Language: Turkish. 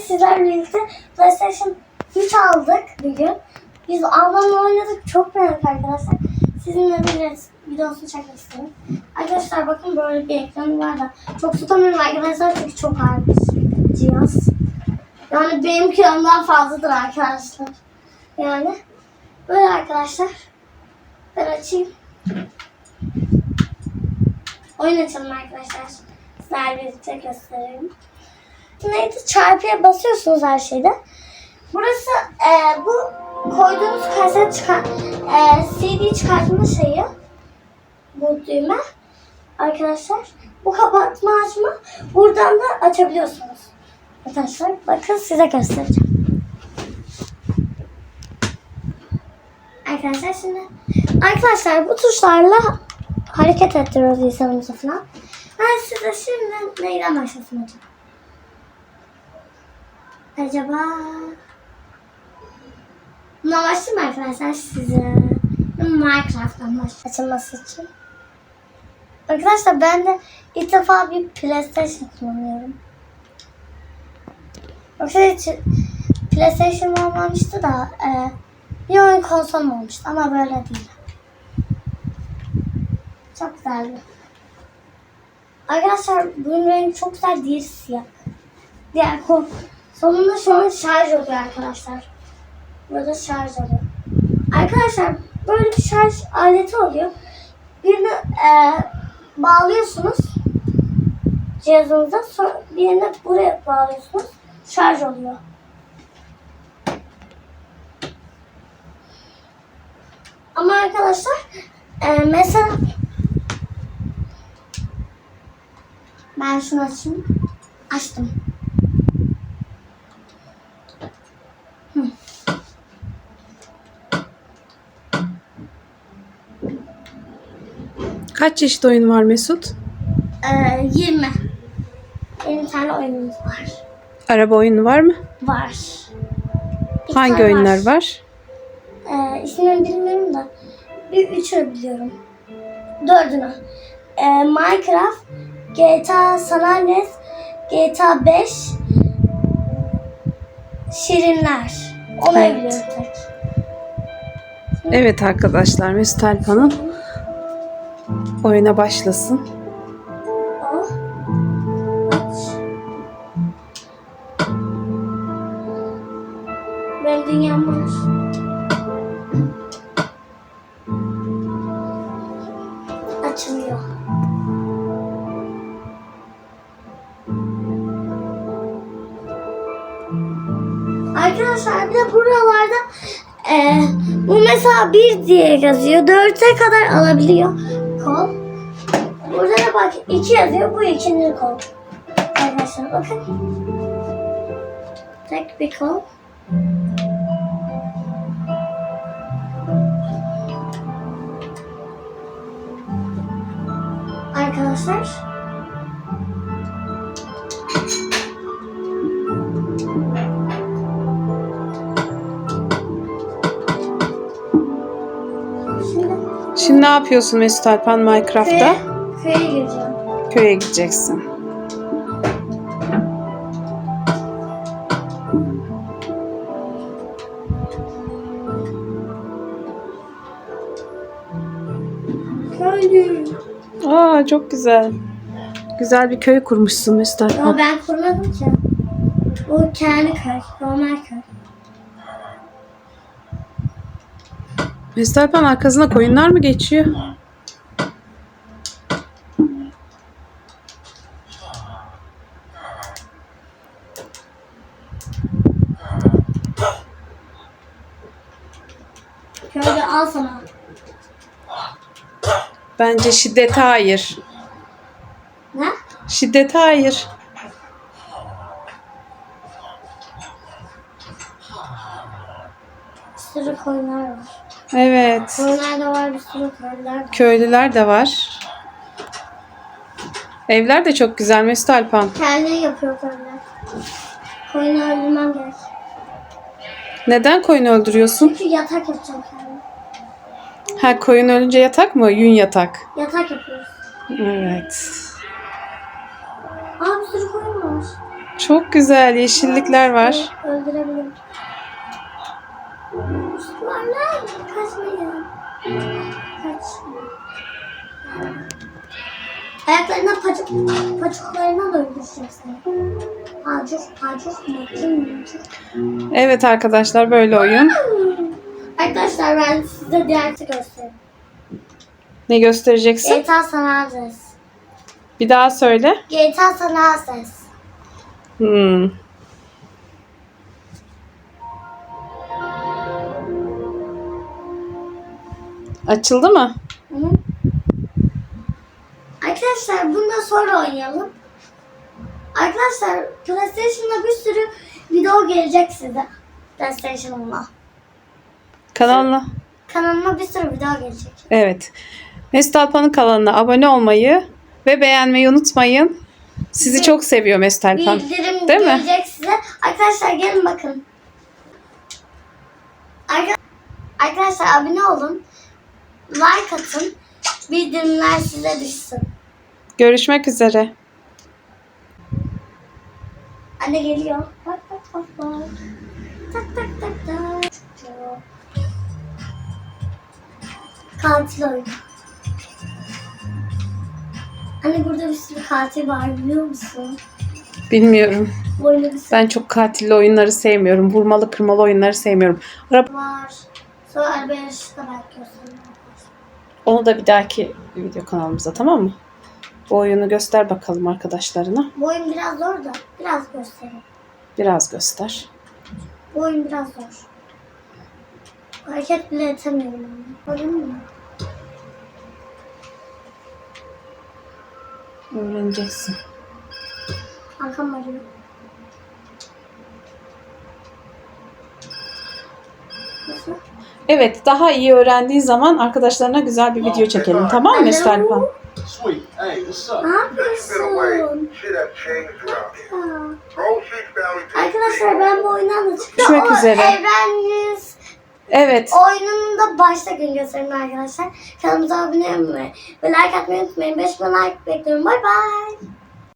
sizlerle birlikte PlayStation 3 aldık bir gün. Biz ablamla oynadık. Çok beğendik arkadaşlar. Sizinle res- videosunu çekmek istedim. Arkadaşlar bakın böyle bir ekranı var da. Çok tutamıyorum arkadaşlar çünkü çok ağır bir cihaz. Yani benim kilomdan fazladır arkadaşlar. Yani böyle arkadaşlar. Ben açayım. Oyun açalım arkadaşlar. Sizlerle birlikte göstereyim. Neydi? Çarpıya basıyorsunuz her şeyde. Burası e, bu koyduğunuz kaset çıkar, e, CD çıkartma şeyi. Bu düğme. Arkadaşlar bu kapatma açma buradan da açabiliyorsunuz. Arkadaşlar bakın size göstereceğim. Arkadaşlar şimdi arkadaşlar bu tuşlarla hareket ettiriyoruz insanımızı falan. Ben size şimdi neyden başlasın acaba? Acaba mı arkadaşlar size. Minecraft'tan baş açılması için. Arkadaşlar ben de ilk defa bir PlayStation kullanıyorum. Yoksa hiç PlayStation olmamıştı da e, bir oyun konsolum olmuştu ama böyle değil. Çok güzeldi. Arkadaşlar bunun rengi çok güzel değil siyah. Diğer. Sonunda an şarj oluyor arkadaşlar. Burada şarj oluyor. Arkadaşlar böyle bir şarj aleti oluyor. Birini e, bağlıyorsunuz cihazınıza. Sonra birini buraya bağlıyorsunuz. Şarj oluyor. Ama arkadaşlar e, mesela ben şunu açayım. Açtım. Kaç çeşit oyun var Mesut? E, 20. 20 tane oyunumuz var. Araba oyunu var mı? Var. Bir Hangi oyunlar var? Ee, isimlerini bilmiyorum da bir üçünü biliyorum. Dördünü. Ee, Minecraft, GTA San Andreas, GTA 5, Şirinler. Onları Evet. biliyorum tek. Evet arkadaşlar Mesut Alpan'ın oyuna başlasın. Benim dünyam var. Açılıyor. Arkadaşlar bir de buralarda e, bu mesela bir diye yazıyor. Dörte kadar alabiliyor kol. Burada da bak iki yazıyor. Bu ikinci kol. Arkadaşlar bakın. Tek bir kol. Arkadaşlar. Şimdi ne yapıyorsun Mesut Alpan Minecraft'ta? köye, köye gireceğim. Köye gideceksin. Köylü. Aa çok güzel. Güzel bir köy kurmuşsun Mesut Ama Alpan. ben kurmadım ki. Bu kendi köy. Normal köy. Mesut Alpan arkasına koyunlar mı geçiyor? Köyde al sana. Bence şiddete hayır. Ne? Şiddete hayır. Sürü koyunlar var. Evet. Koyunlar da var, bir sürü köylüler. Köylüler de var. Evler de çok güzel Mesut Alpan. Kendileri yapıyor köylüler. Koyunu öldürmem gerek. Neden koyun öldürüyorsun? Çünkü yatak yapacağım kendim. Ha koyun ölünce yatak mı? Yün yatak. Yatak yapıyoruz. Evet. Aa bir sürü koyun var. Çok güzel yeşillikler var. Öldürebilirim. Var lan. Ayaklarına. Pacuk, pacuk mu? Kim pacuk? Evet arkadaşlar böyle oyun. Arkadaşlar ben size diğer şey göstereyim. Ne göstereceksin? GTA San Andreas. Bir daha söyle. GTA San Andreas. Hmm. Açıldı mı? Hı hı. Arkadaşlar bunu da sonra oynayalım. Arkadaşlar PlayStation'da bir sürü video gelecek size. PlayStation'ımla. Kanalına. Kanalıma bir sürü video gelecek. Evet. Mesut Alpan'ın kanalına abone olmayı ve beğenmeyi unutmayın. Sizi çok seviyor Mesut Alpan. Bildirim Değil mi? gelecek size. Arkadaşlar gelin bakın. Arka- Arkadaşlar abone olun. Like atın. Bildirimler size düşsün. Görüşmek üzere. Anne geliyor. Bak bak bak bak. Tak tak tak tak. Katil oyunu. Anne burada bir sürü katil var biliyor musun? Bilmiyorum. Bir sürü Ben çok katilli oyunları sevmiyorum. Vurmalı kırmalı oyunları sevmiyorum. Araba- var. Sonra araba yarışı da belki. Onu da bir dahaki video kanalımıza tamam mı? Bu oyunu göster bakalım arkadaşlarına. Bu oyun biraz zor da biraz göstereyim. Biraz göster. Bu oyun biraz zor. Hareket bile edemiyorum. Oyun mu? Öğreneceksin. Kankam arıyor. Evet, daha iyi öğrendiğin zaman arkadaşlarına güzel bir video çekelim. Tamam mı Mesut Alpan? Sweet. Hey, what's up? Ne yapıyorsun? Arkadaşlar ben bu oyundan da çıktım. Görüşmek üzere. Evren Yüz Evet. oyununu da başta gün göstereyim arkadaşlar. Kanalımıza abone olmayı ve like atmayı unutmayın. 5 bin like bekliyorum. Bay bay.